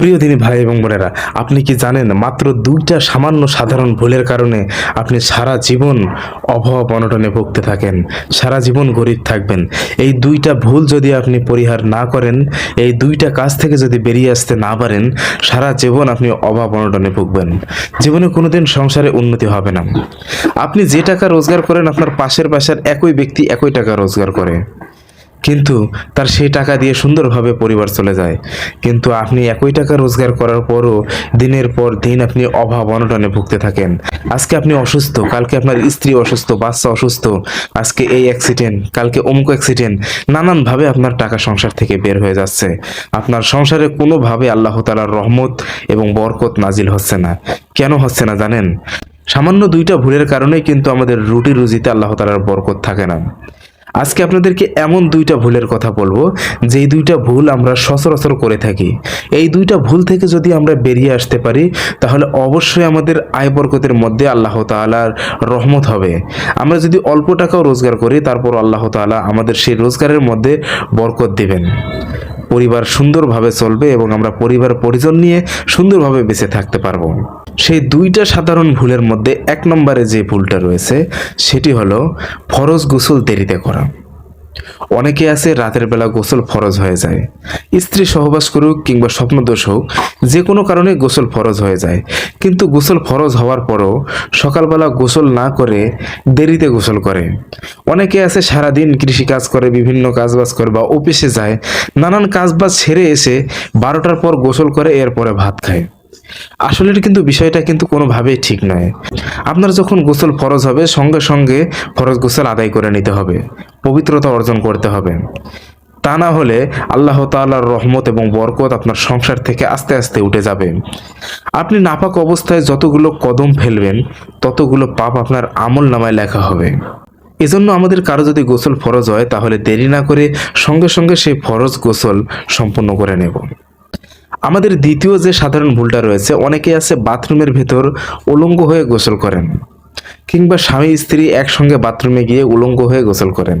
প্রিয় দিনী ভাই এবং বোনেরা, আপনি কি জানেন মাত্র দুইটা সামান্য সাধারণ ভুলের কারণে আপনি সারা জীবন অভাব অনটনে ভুগতে থাকেন, সারা জীবন গরিব থাকবেন? এই দুইটা ভুল যদি আপনি পরিহার না করেন, এই দুইটা কাজ থেকে যদি বেরিয়ে আসতে না পারেন, সারা জীবন আপনি অভাব অনটনে ভুগবেন। জীবনে কোনোদিন সংসারে উন্নতি হবে না। আপনি যে টাকা রোজগার করেন, আপনার পাশের পাশের একই ব্যক্তি একই টাকা রোজগার করে। কিন্তু তার সেই টাকা দিয়ে সুন্দরভাবে পরিবার চলে যায়। কিন্তু আপনি একই টাকা রোজগার করার পরও দিনের পর দিন আপনি অভাব অনটনে ভুগতে থাকেন। আজকে আপনি অসুস্থ, কালকে আপনার স্ত্রী অসুস্থ, বাচ্চা অসুস্থ, আজকে এই অ্যাক্সিডেন্ট কালকে অমুক অ্যাক্সিডেন্ট নানানভাবে আপনার টাকা সংসার থেকে বের হয়ে যাচ্ছে। আপনার সংসারে কোনোভাবে আল্লাহ তালার রহমত এবং বরকত নাজিল হচ্ছে না। কেন হচ্ছে না জানেন? সামান্য দুইটা ভুলের কারণেই কিন্তু আমাদের রুটি রুজিতে আল্লাহ তালার বরকত থাকে না। আজকে আপনাদেরকে এমন দুইটা ভুলের কথা বলব, যেই দুইটা ভুল আমরা সচরাচর করে থাকি। এই দুইটা ভুল থেকে যদি আমরা বেরিয়ে আসতে পারি, তাহলে অবশ্যই আমাদের আয় বরকতের মধ্যে আল্লাহ তাআলার রহমত হবে। আমরা যদি অল্প টাকাও রোজগার করি তারপর আল্লাহ তাআলা আমাদের সেই রোজগারের মধ্যে বরকত দিবেন। পরিবার সুন্দরভাবে চলবে এবং আমরা পরিবার পরিজন নিয়ে সুন্দরভাবে বেঁচে থাকতে পারব। সেই দুইটা সাধারণ ভুলের মধ্যে এক নম্বরে যে ভুলটা রয়েছে, সেটি হলো ফরজ গোসল দেরিতে করা। অনেকে আছে রাতের বেলা গোসল ফরজ হয়ে যায়। স্ত্রী সহবাস করুক কিংবা স্বপ্নদোষ হোক, যে কোনো কারণে গোসল ফরজ হয়ে যায়। কিন্তু গোসল ফরজ হওয়ার পরও সকালবেলা গোসল না করে দেরিতে গোসল করে। অনেকে আছে সারাদিন কৃষিকাজ করে, বিভিন্ন কাজবাজ করে বা অফিসে যায়, নানান কাজবাজ ছেড়ে এসে বারোটার পর গোসল করে, এরপরে ভাত খায়। আসলে কিন্তু বিষয়টা কিন্তু কোনোভাবেই ঠিক নয়। আপনার যখন গোসল ফরজ হবে, সঙ্গে সঙ্গে ফরজ গোসল আদায় করে নিতে হবে, পবিত্রতা অর্জন করতে হবে। তা না হলে আল্লাহ তাআলার রহমত এবং বরকত আপনার সংসার থেকে আস্তে আস্তে উঠে যাবে। আপনি নাপাক অবস্থায় যতগুলো কদম ফেলবেন, ততগুলো পাপ আপনার আমল নামায় লেখা হবে। এজন্য আমাদের কারও যদি গোসল ফরজ হয়, তাহলে দেরি না করে সঙ্গে সঙ্গে সেই ফরজ গোসল সম্পন্ন করে নেব। আমাদের দ্বিতীয় যে সাধারণ ভুলটা রয়েছে অনেকে আছে বাথরুমের ভেতর উলঙ্গ হয়ে গোসল করেন কিংবা স্বামী, স্ত্রী একসঙ্গে বাথরুমে গিয়ে উলঙ্গ হয়ে গোসল করেন।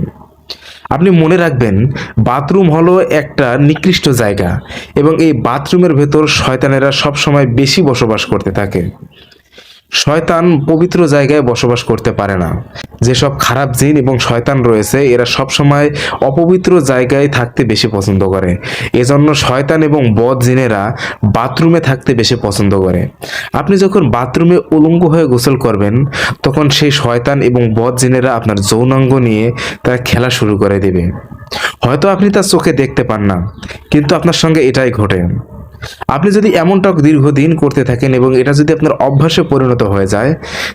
আপনি মনে রাখবেন, বাথরুম হলো একটা নিকৃষ্ট জায়গা এবং এই বাথরুমের ভেতর শয়তানেরা সবসময় বেশি বসবাস করতে থাকে। শয়তান পবিত্র জায়গায় বসবাস করতে পারে না। যেসব খারাপ জিন এবং শয়তান রয়েছে, এরা সবসময় অপবিত্র জায়গায় থাকতে বেশি পছন্দ করে। এজন্য শয়তান এবং বদ জিনেরা বাথরুমে থাকতে বেশি পছন্দ করে। আপনি যখন বাথরুমে উলঙ্গ হয়ে গোসল করবেন, তখন সেই শয়তান এবং বদ জিনেরা আপনার যৌনাঙ্গ নিয়ে তারা খেলা শুরু করে দেবে। হয়তো আপনি তার চোখে দেখতে পান না, কিন্তু আপনার সঙ্গে এটাই ঘটে। আপনি যদি এমনটা দীর্ঘদিন করতে থাকেন এবং এটা যদি আপনার অভ্যাসে পরিণত হয়ে যায়,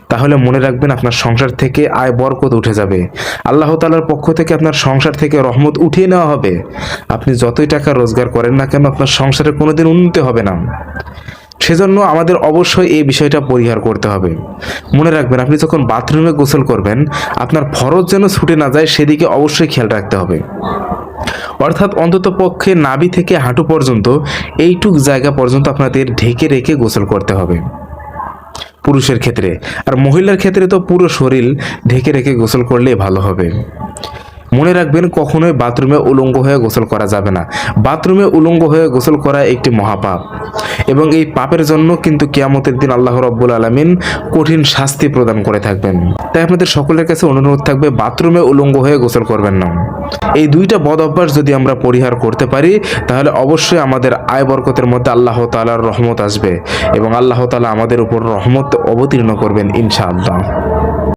তাহলে মনে রাখবেন আপনার সংসার থেকে আয় বরকত উঠে যাবে। আল্লাহ তালার পক্ষ থেকে আপনার সংসার থেকে রহমত উঠিয়ে নেওয়া হবে। আপনি যতই টাকা রোজগার করেন না কেন, আপনার সংসারে কোনোদিন উন্নতি হবে না। সেজন্য আমাদের অবশ্যই এই বিষয়টা পরিহার করতে হবে। মনে রাখবেন, আপনি যখন বাথরুমে গোসল করবেন, আপনার ফরজ যেন ছুটে না যায়, সেদিকে অবশ্যই খেয়াল রাখতে হবে। অর্থাৎ অন্তত পক্ষে নাভি থেকে হাঁটু পর্যন্ত এইটুক জায়গা পর্যন্ত আপনাদের ঢেকে রেখে গোসল করতে হবে। পুরুষের ক্ষেত্রে। আর মহিলার ক্ষেত্রে তো পুরো শরীর ঢেকে রেখে গোসল করলেই ভালো হবে। মনে রাখবেন, কখনোই বাথরুমে উলঙ্গ হয়ে গোসল করা যাবে না। বাথরুমে উলঙ্গ হয়ে গোসল করা একটি মহাপাপ। এবং এই পাপের জন্য কিন্তু কিয়ামতের দিন আল্লাহ রব্বুল আলমিন কঠিন শাস্তি প্রদান করে থাকবেন। তাই আপনাদের সকলের কাছে অনুরোধ থাকবে, বাথরুমে উলঙ্গ হয়ে গোসল করবেন না। এই দুইটা বদ অভ্যাস যদি আমরা পরিহার করতে পারি, তাহলে অবশ্যই আমাদের আয় বরকতের মধ্যে আল্লাহ তালার রহমত আসবে এবং আল্লাহ তালা আমাদের উপর রহমত অবতীর্ণ করবেন ইনশাআল্লাহ।